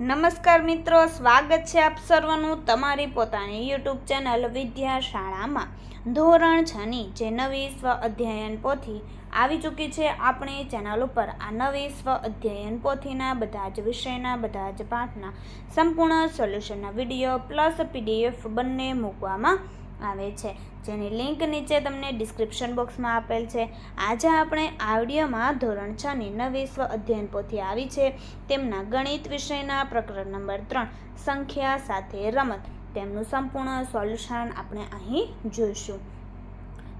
નમસ્કાર મિત્રો, સ્વાગત છે આપ સર્વનું તમારી પોતાની યુટ્યુબ ચેનલ વિદ્યા શાળામાં ધોરણ છની જે નવી સ્વ અધ્યયન પોથી આવી ચૂકી છે આપણી ચેનલ ઉપર. આ નવી સ્વ અધ્યયન પોથીના બધા જ વિષયના, બધા જ પાઠના સંપૂર્ણ સોલ્યુશનના વીડિયો પ્લસ પીડીએફ બંને મૂકવામાં આવે છે. જેની લિંક નીચે તમને ડિસ્ક્રિપ્શન બોક્સમાં આપેલ છે. આજે આપણે આ ધોરણ છની નવી સ્વ અધ્યયન પોથી આવી છે. તેમના ગણિત વિષયના પ્રકરણ નંબર ત્રણ, સંખ્યા સાથે રમત. તેમનું સંપૂર્ણ સોલ્યુશન આપણે અહીં જોઈશું.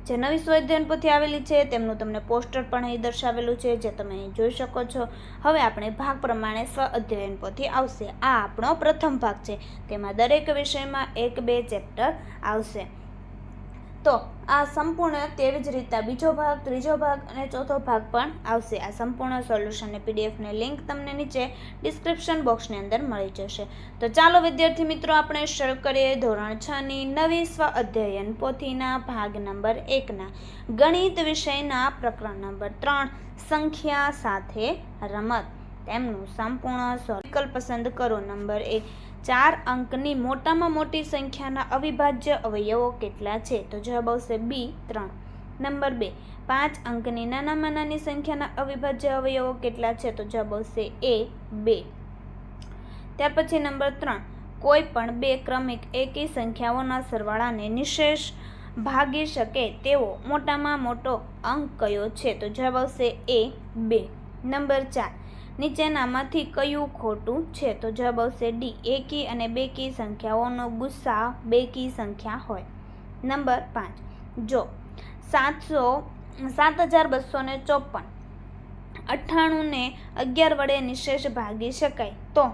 જે નવી સ્વ અધ્યયન આવેલી છે, તેમનું તમને પોસ્ટર પણ અહીં દર્શાવેલું છે, જે તમે અહીં જોઈ શકો છો. હવે આપણે ભાગ પ્રમાણે સ્વ અધ્યયન પોથી આવશે. આ આપણો પ્રથમ ભાગ છે. તેમાં દરેક વિષયમાં એક બે ચેપ્ટર આવશે. તો આ સંપૂર્ણ તેવી જ રીતના બીજો ભાગ, ત્રીજો ભાગ અને ચોથો ભાગ પણ આવશે. આ સંપૂર્ણ સોલ્યુશનની પીડીએફની લિંક તમને નીચે ડિસ્ક્રિપ્શન બોક્સની અંદર મળી જશે. તો ચાલો વિદ્યાર્થી મિત્રો, આપણે શરૂ કરીએ ધોરણ છ ની નવી સ્વ અધ્યયન પોથીના ભાગ નંબર એકના ગણિત વિષયના પ્રકરણ નંબર ત્રણ, સંખ્યા સાથે રમત. તેમનું સંપૂર્ણ વિકલ્પ પસંદ કરો નંબર એક. ચાર અંકની મોટામાં મોટી સંખ્યાના અવિભાજ્ય અવયવો કેટલા છે? તો જવાબ આવશે બી ત્રણ. નંબર બે, પાંચ અંકની નાનામાં નાની સંખ્યાના અવિભાજ્ય અવયવો કેટલા છે? તો જવાબ આવશે એ બે. ત્યાર પછી નંબર ત્રણ, કોઈ પણ બે ક્રમિક એકી સંખ્યાઓના સરવાળાને નિશેષ ભાગી શકે તેવો મોટામાં મોટો અંક કયો છે? તો જવાબ આવશે એ બે. નંબર ચાર નીચેનામાંથી કયું ખોટું છે? તો જવાબ આવશે ડી. એકી અને બેકી સંખ્યાઓનો ગુસ્સા બેકી સંખ્યા હોય. નંબર પાંચ. જો સાતસો સાત હજાર બસો ને ચોપન અઠ્ઠાણુંને અગિયાર વડે નિશેષ ભાગી શકાય. તો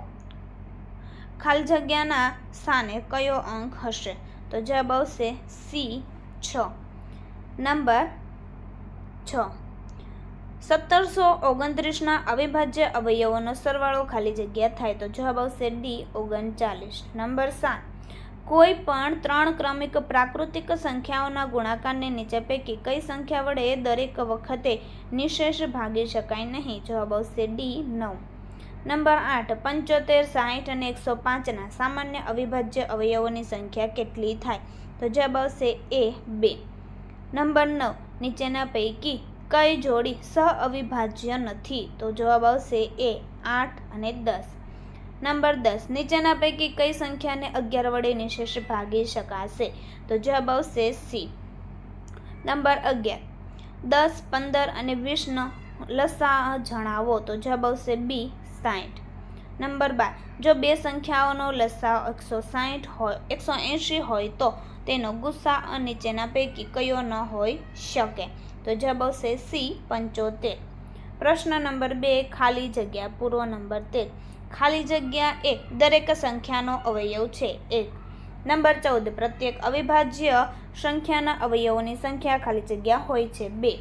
ખાલી જગ્યાના સ્થાને કયો અંક હશે? તો જવાબ આવશે સી છ. નંબર છ. સત્તરસો ઓગણત્રીસના અવિભાજ્ય અવયવોનો સરવાળો ખાલી જગ્યા થાય તો જવાબ આવશે ડી, ઓગણચાલીસ. નંબર સાત. કોઈ પણ ત્રણ ક્રમિક પ્રાકૃતિક સંખ્યાઓના ગુણાકારને નીચે પૈકી કઈ સંખ્યા વડે દરેક વખતે નિશેષ ભાગી શકાય નહીં? જવાબ આવશે ડી, નવ. નંબર આઠ. પંચોતેર સાઠ અને એકસો પાંચના સામાન્ય અવિભાજ્ય અવયવોની સંખ્યા કેટલી થાય? તો જવાબ આવશે એ, બે. નંબર નવ. નીચેના પૈકી કઈ જોડી સહ અવિભાજ્ય નથી? તો જવાબ આવશે એ, આઠ અને દસ. નંબર દસ, નીચેના પૈકી કઈ સંખ્યાને અગિયાર વડે નિશેષ ભાગી શકાશે? તો જવાબ આવશે સી. નંબર અગિયાર, દસ, પંદર અને વીસનો લસા જણાવો. તો જવાબ આવશે બી સાઠ નંબર બાર, જો બે સંખ્યાઓનો લસા એકસો સાઠ હોય, એકસો એંશી હોય તો તેનો ગુસ્સા નીચેના પૈકી કયો ન હોઈ શકે? તો જવાબ આવશે સી પંચોતેર. પ્રશ્ન નંબર બે, ખાલી જગ્યા, પૂર્વ નંબર તેર. ખાલી જગ્યા એ દરેક સંખ્યાનો અવયવ છે, એક. નંબર ચૌદ, પ્રત્યેક અવિભાજ્ય સંખ્યાના અવયવોની સંખ્યા ખાલી જગ્યા હોય છે, બે.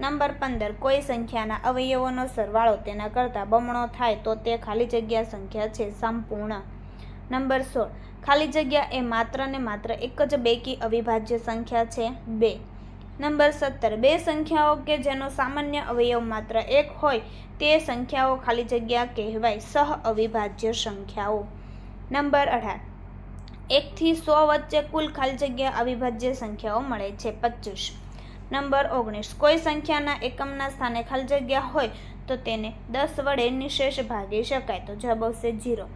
નંબર પંદર, કોઈ સંખ્યાના અવયવોનો સરવાળો તેના કરતાં બમણો થાય તો તે ખાલી જગ્યા સંખ્યા છે, સંપૂર્ણ. નંબર સોળ, ખાલી જગ્યા એ માત્ર ને માત્ર એક જ બેકી અવિભાજ્ય સંખ્યા છે, બે. નંબર સત્તર. બે સંખ્યાઓ કે જેનો સામાન્ય અવયવ માત્ર એક હોય તે સંખ્યાઓ ખાલી જગ્યા કહેવાય. સહ અવિભાજ્ય સંખ્યાઓ. નંબર અઢાર. એકથી સો વચ્ચે કુલ ખાલી જગ્યા અવિભાજ્ય સંખ્યાઓ મળે છે. પચીસ. નંબર ઓગણીસ. કોઈ સંખ્યાના એકમના સ્થાને ખાલી જગ્યા હોય તો તેને દસ વડે નિશેષ ભાગી શકાય. તો જવાબ આવશે જીરો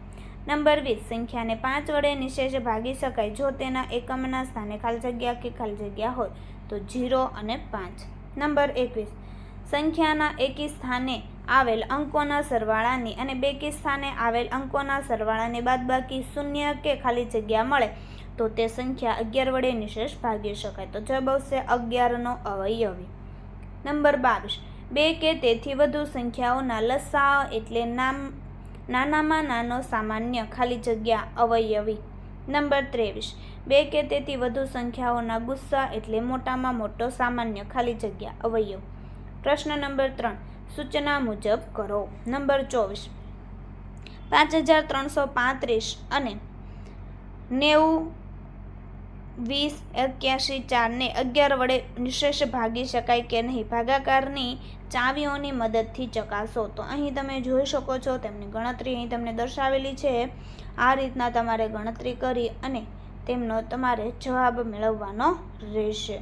નંબર વીસ, સંખ્યાને પાંચ વડે નિશેષ ભાગી શકાય જો તેના એકમના સ્થાને ખાલી જગ્યા કે ખાલી જગ્યા હોય, તો જીરો અને પાંચ. નંબર એકવીસ, સંખ્યાના એકી સ્થાને આવેલ અંકોના સરવાળાની અને બેકી સ્થાને આવેલ અંકોના સરવાળાની બાદબાકી શૂન્ય કે ખાલી જગ્યા મળે, તો તે સંખ્યા અગિયાર વડે નિશેષ ભાગી શકાય. તો જવાબ આવશે અગિયારનો અવયવી. નંબર બાવીસ, બે કે તેથી વધુ સંખ્યાઓના લસા એટલે નામ નાનામાં નાનો સામાન્ય ખાલી જગ્યા અવયવી. નંબર ત્રેવીસ. બે કે તેથી વધુ સંખ્યાઓના ગુસ્સા એટલે મોટામાં મોટો સામાન્ય ખાલી જગ્યા અવયવ. પ્રશ્ન નંબર ત્રણ. સૂચના મુજબ કરો. નંબર ચોવીસ. પાંચ હજાર ત્રણસો પાંત્રીસ અને નેવું વીસ એક્યાસી ચારને અગિયાર વડે નિશેષ ભાગી શકાય કે નહીં? ભાગાકારની ચાવીઓની મદદથી ચકાસો. તો અહીં તમે જોઈ શકો છો તેમની ગણતરી અહીં તમને દર્શાવેલી છે. આ રીતના તમારે ગણતરી કરી અને તેમનો તમારે જવાબ મેળવવાનો રહેશે.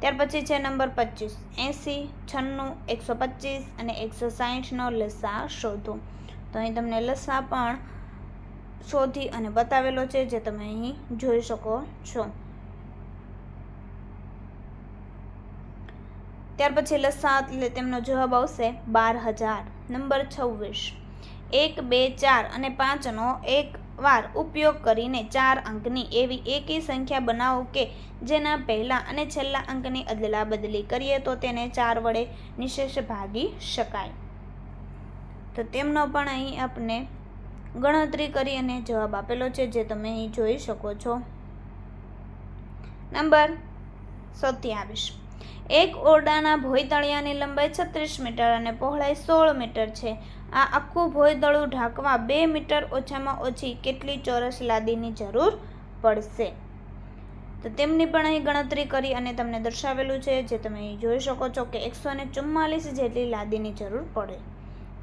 ત્યાર પછી છે નંબર પચીસ. એંસી, છન્નું, એકસો પચીસ અને એકસો સાહીઠનો લસા શોધો. તો અહીં તમને લસા પણ શોધી અને બતાવેલો છે, જે તમે અહીં જોઈ શકો છો. ત્યાર પછી લસા એટલે તેમનો જવાબ આવશે બાર હજાર. નંબર છવ્વીસ. એક, બે, ચાર અને પાંચનો એક વાર ઉપયોગ કરીને ચાર અંકની એવી એકી સંખ્યા બનાવો કે જેના પહેલા અને છેલ્લા અંકની અદલા બદલી કરીએ તો તેને ચાર વડે નિશેષ ભાગી શકાય. તો તેમનો પણ અહીં આપણે ગણતરી કરી અને જવાબ આપેલો છે, જે તમે અહીં જોઈ શકો છો. નંબર સત્યાવીસ. એક ઓરડાના ભોયતળિયાની લંબાઈ છત્રીસ મીટર અને પહોળાઈ સોળ મીટર છે. આ આખું ભોયતળું ઢાંકવા બે મીટર ઓછામાં ઓછી કેટલી ચોરસ લાદીની જરૂર પડશે? તો તેમની પણ અહીં ગણતરી કરી અને તમને દર્શાવેલું છે, જે તમે અહીં જોઈ શકો છો કે એકસો ને ચુમ્માલીસ જેટલી લાદીની જરૂર પડે.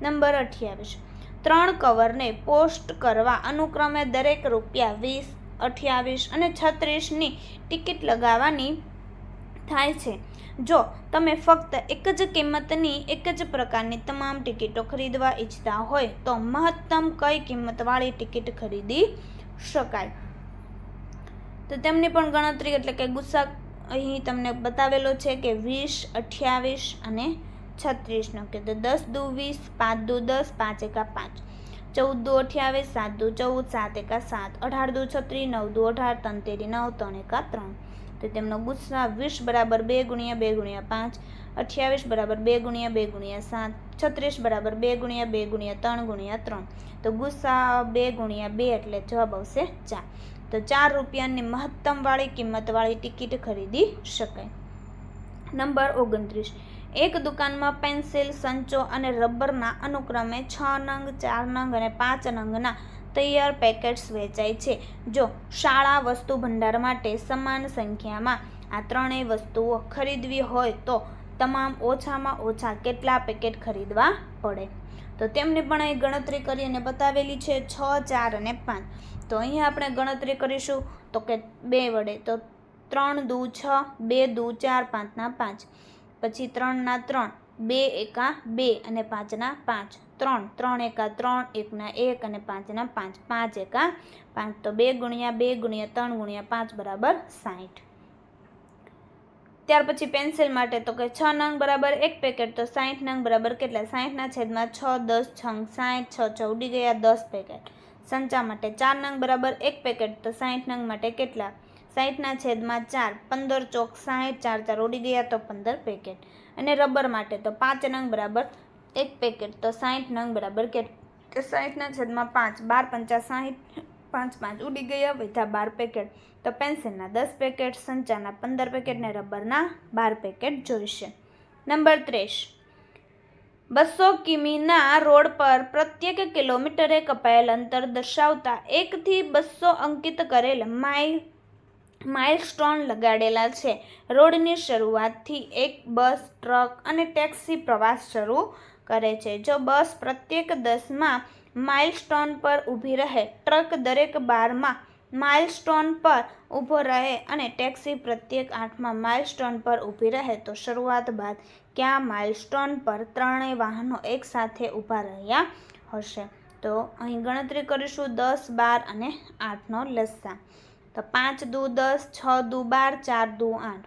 નંબર અઠ્યાવીસ. ત્રણ કવરને પોસ્ટ કરવા અનુક્રમે દરેક રૂપિયા વીસ, અઠ્યાવીસ અને છત્રીસની ટિકિટ લગાવવાની થાય છે. જો તમે ફક્ત એક જ કિંમતની એક જ પ્રકારની તમામ ટિકિટો ખરીદવા ઈચ્છતા હોય, તો મહત્તમ કઈ કિંમતવાળી ટિકિટ ખરીદી શકાય? તો તેમની પણ ગણતરી એટલે કે ગુસ્સા અહીં તમને બતાવેલો છે કે વીસ, અઠ્યાવીસ અને છત્રીસનો કે તો દસ દુ વીસ, પાંચ દુ દસ, પાંચ એકા પાંચ. ચૌદ દુ અઠ્યાવીસ, સાત દુ ચૌદ, સાત એકા સાત. અઢાર દુ છત્રીસ નવ દુ અઢાર, ત્રણ તેરી, નવ ત્રણ એકા ત્રણ. તો તેમનો ગુસ્સા વીસ બરાબર બે ગુણ્યા બે ગુણ્યા પાંચ. અઠ્યાવીસ બરાબર બે ગુણ્યા બે ગુણ્યા સાત. છત્રીસ બરાબર બે ગુણ્યા બે ગુણ્યા ત્રણ ગુણ્યા ત્રણ. તો ગુસ્સા બે ગુણ્યા બે એટલે જવાબ આવશે ચાર. તો ચાર રૂપિયાની મહત્તમવાળી કિંમતવાળી ટિકિટ ખરીદી શકાય. નંબર ઓગણત્રીસ. એક દુકાનમાં પેન્સિલ, સંચો અને રબરના અનુક્રમે છ નંગ, ચાર નંગ અને પાંચ નંગના તૈયાર પેકેટ્સ વેચાય છે. જો શાળા વસ્તુ ભંડાર માટે સમાન સંખ્યામાં આ ત્રણેય વસ્તુઓ ખરીદવી હોય તો તમામ ઓછામાં ઓછા કેટલા પેકેટ ખરીદવા પડે? તો તેમની પણ અહીં ગણતરી કરી અને બતાવેલી છે છ, ચાર અને પાંચ. તો અહીંયા આપણે ગણતરી કરીશું તો કે બે વડે. તો ત્રણ દુ છ, બે દુ ચાર, પાંચના પાંચ. પછી ત્રણના ત્રણ, બે એકા બે અને પાંચના પાંચ. ત્રણ ત્રણ એકા ત્રણ, એકના એક અને પાંચના પાંચ. પાંચ એકા પાંચ. તો બે ગુણ્યા બે ગુણ્યા ત્રણ ગુણ્યા પાંચ બરાબર સાઠ ત્યાર પછી પેન્સિલ માટે તો કે છ નંગ બરાબર એક પેકેટ. તો સાઠ નંગ બરાબર કેટલા? સાઠના છેદમાં છ, દસ, છંગ સાઠ છ છ ઉડી ગયા, દસ પેકેટ. સંચા માટે ચાર નંગ બરાબર એક પેકેટ. તો સાઠ નંગ માટે કેટલા? સાઠના છેદમાં ચાર, પંદર ચોક સાઠ ચાર ચાર, ઉડી ગયા તો પંદર પેકેટ. અને રબર માટે તો પાંચ નંગ બરાબર એક પેકેટ, તો સાઠ નંગ બરાબર કે સાઠના છેદમાં પાંચ, બાર પંચા સાઠ પાંચ પાંચ, ઉડી ગયા, વધ્યા બાર પેકેટ. તો પેન્સિલના દસ પેકેટ, સંચાના પંદર પેકેટ ને રબરના બાર પેકેટ જોઈશે. નંબર ત્રીસ. બસો કિમીના રોડ પર પ્રત્યેક કિલોમીટરે કપાયેલ અંતર દર્શાવતા એકથી બસો અંકિત કરેલ માઇલ માઇલસ્ટોન લગાડેલા છે. રોડની શરૂઆતથી એક બસ, ટ્રક અને ટેક્સી પ્રવાસ શરૂ કરે છે. જો બસ પ્રત્યેક દસમાં માઇલસ્ટોન પર ઊભી રહે, ટ્રક દરેક બારમાં માઇલસ્ટોન પર ઊભો રહે અને ટેક્સી પ્રત્યેક આઠમાં માઇલસ્ટોન પર ઊભી રહે, તો શરૂઆત બાદ ક્યાં માઇલસ્ટોન પર ત્રણેય વાહનો એકસાથે ઊભા રહ્યા હશે? તો અહીં ગણતરી કરીશું દસ, બાર અને આઠનો લસ્સા તો પાંચ દુ દસ, છ દુ બાર, ચાર દુ આઠ.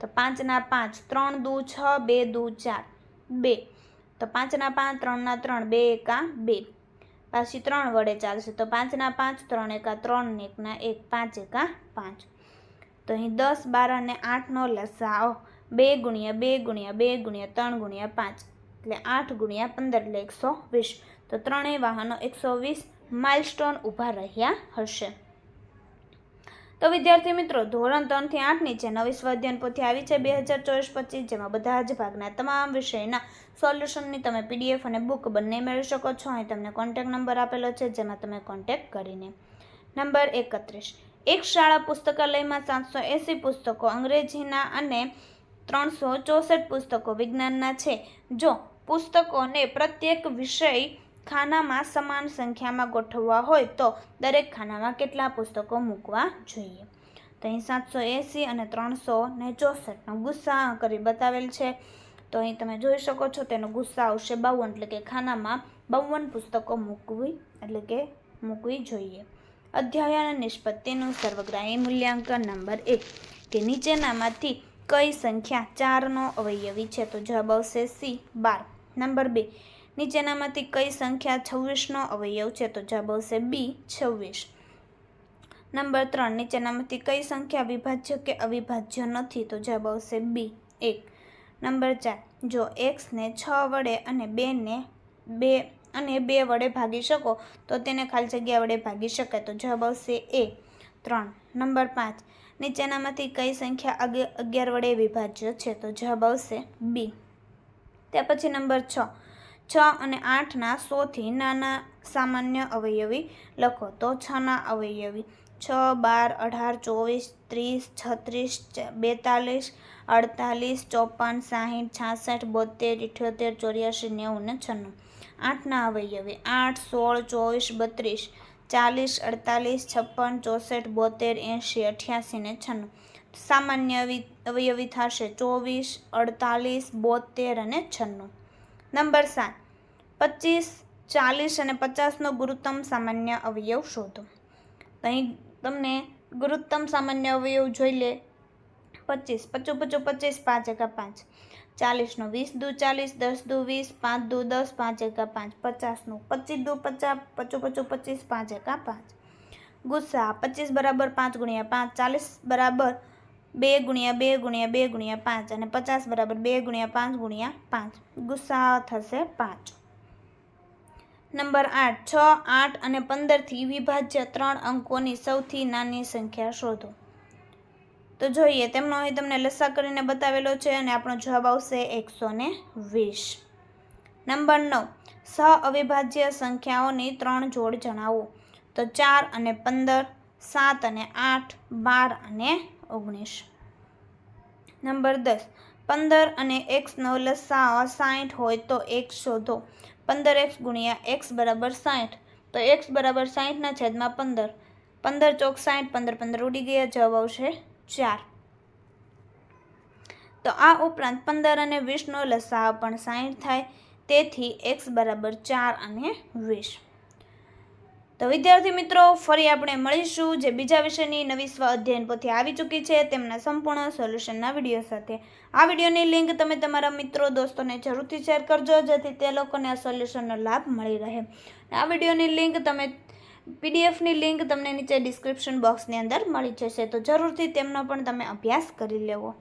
તો પાંચના પાંચ, ત્રણ દુ છ, બે દુ ચાર. બે. તો પાંચના પાંચ, ત્રણના ત્રણ, બે એકા બે. પાછી ત્રણ વડે ચાલશે. તો પાંચના પાંચ, ત્રણ એકા ત્રણ, ને એકના એક, પાંચ એકા પાંચ. તો અહીં દસ, બાર અને આઠનો લસાઓ બે ગુણ્યા બે ગુણ્યા બે ગુણ્યા ત્રણ ગુણ્યા પાંચ. એટલે આઠ ગુણ્યા પંદર, એટલે એકસો વીસ. તો ત્રણેય વાહનો એકસો વીસ માઇલસ્ટોન ઊભા રહ્યા હશે. તો વિદ્યાર્થી મિત્રો, ધોરણ ત્રણથી આઠની છે નવી સ્વાધ્યાયન પોથી આવી છે બે હજાર ચોવીસ પચીસ, જેમાં બધા જ ભાગના તમામ વિષયના સોલ્યુશનની તમે પીડીએફ અને બુક બંને મેળવી શકો છો. અહીં તમને કોન્ટેક નંબર આપેલો છે, જેમાં તમે કોન્ટેક કરીને. નંબર એકત્રીસ. એક શાળા પુસ્તકાલયમાં સાતસો એંસી પુસ્તકો અંગ્રેજીના અને ત્રણસો ચોસઠ પુસ્તકો વિજ્ઞાનના છે. જો પુસ્તકોને પ્રત્યેક વિષય ખાનામાં સમાન સંખ્યામાં ગોઠવવા હોય તો દરેક ખાનામાં કેટલા પુસ્તકો મૂકવા જોઈએ? તો અહીં સાતસો એંસી અને ત્રણસો ને ચોસઠનો ગુસ્સા કરી બતાવેલ છે. તો અહીં તમે જોઈ શકો છો તેનો ગુસ્સા આવશે બાવન, એટલે કે ખાનામાં બાવન પુસ્તકો મૂકવી, એટલે કે મૂકવી જોઈએ. અધ્યયન નિષ્પત્તિનું સર્વગ્રાહી મૂલ્યાંકન નંબર એક, કે નીચેનામાંથી કઈ સંખ્યા ચારનો અવયવી છે? તો જવાબ આવશે સી, બાર. નંબર બે નીચેનામાંથી કઈ સંખ્યા છવ્વીસનો અવયવ છે તો જવાબ આવશે બી, છવ્વીસ. નંબર ત્રણ, નીચેનામાંથી કઈ સંખ્યા વિભાજ્ય કે અવિભાજ્ય નથી તો જવાબ આવશે બી, એક. નંબર ચાર, જો એક્સને છ વડે અને બેને બે અને બે વડે ભાગી શકો તો તેને ખાલી જગ્યા વડે ભાગી શકાય તો જવાબ આવશે એ. ત્રણ. નંબર પાંચ, નીચેનામાંથી કઈ સંખ્યા અગિ- અગિયાર વડે વિભાજ્ય છે તો જવાબ આવશે બી. ત્યાર પછી નંબર છ છ અને આઠના સોથી નાના સામાન્ય અવયવી લખો. તો છના અવયવી. છ, બાર, અઢાર, ચોવીસ, ત્રીસ, છત્રીસ બેતાલીસ, અડતાલીસ, ચોપન, સાહીઠ, છાસઠ બોતેર ઇઠ્યોતેર, ચોર્યાસી, નેવું ને છન્નું. આઠના અવયવી. આઠ, સોળ, ચોવીસ, બત્રીસ, ચાલીસ, અડતાલીસ, છપ્પન, ચોસઠ બોતેર એંશી, અઠ્યાસી ને છન્નું. સામાન્ય અવયવી થશે ચોવીસ, અડતાલીસ બોતેર અને છન્નું. નંબર સાત. પચીસ, ચાલીસ અને પચાસનો ગુરુત્તમ સામાન્ય અવયવ શોધો. અહીં તમને ગુરુત્તમ સામાન્ય અવયવ જોઈ લે. પચીસ, પચું પચું, પચીસ, પાંચ એકા પાંચ. ચાલીસનો વીસ, દુ ચાલીસ, દસ, દુ વીસ, પાંચ, દુ દસ, પાંચ એકા પાંચ. પચાસનું પચીસ, દુ પચાસ, પચું પચું, પચીસ, પાંચ એકા પાંચ. ગુસ્સા, પચીસ બરાબર પાંચ ગુણ્યા પાંચ. ચાલીસ બરાબર બે ગુણ્યા બે ગુણ્યા બે ગુણ્યા પાંચ અને પચાસ બરાબર બે ગુણ્યા પાંચ ગુણ્યા પાંચ. ગુસ્સા થશે પાંચ. નંબર આઠ, છ, આઠ અને પંદરથી વિભાજ્ય ત્રણ અંકોની સૌથી નાની સંખ્યા શોધો. તો જોઈએ, તેમનો અહીં તમને લસા કરીને બતાવેલો છે અને આપણો જવાબ આવશે એકસો ને વીસ. નંબર નવ, સહ અવિભાજ્ય સંખ્યાઓની ત્રણ જોડ જણાવો. તો ચાર અને પંદર સાત અને આઠ, બાર અને ઓગણીસ. નંબર દસ. પંદર અને એક્સનો લસાઅ સાઠ હોય તો એક્સ શોધો. પંદર એક્સ ગુણ્યા એક્સ બરાબર સાઠ તો એક્સ બરાબર સાઠના છેદમાં પંદર. પંદર ચોક સાઠ પંદર પંદર ઉડી ગયા, જવાબ આવશે ચાર. તો આ ઉપરાંત પંદર અને વીસનો લસાઅ પણ સાઠ થાય. તેથી એક્સ બરાબર ચાર અને વીસ. તો વિદ્યાર્થી મિત્રો, ફરી આપણે મળીશું જે બીજા વિષયની નવી સ્વ અધ્યયન પોથી આવી ચૂકી છે તેમના સંપૂર્ણ સોલ્યુશનના વીડિયો સાથે. આ વિડીયોની લિંક તમે તમારા મિત્રો, દોસ્તોને જરૂરથી શેર કરજો, જેથી તે લોકોને આ સોલ્યુશનનો લાભ મળી રહે. આ વિડીયોની લિંક તમે, પીડીએફની લિંક તમને નીચે ડિસ્ક્રિપ્શન બોક્સની અંદર મળી જશે, તો જરૂરથી તેમનો પણ તમે અભ્યાસ કરી લેવો.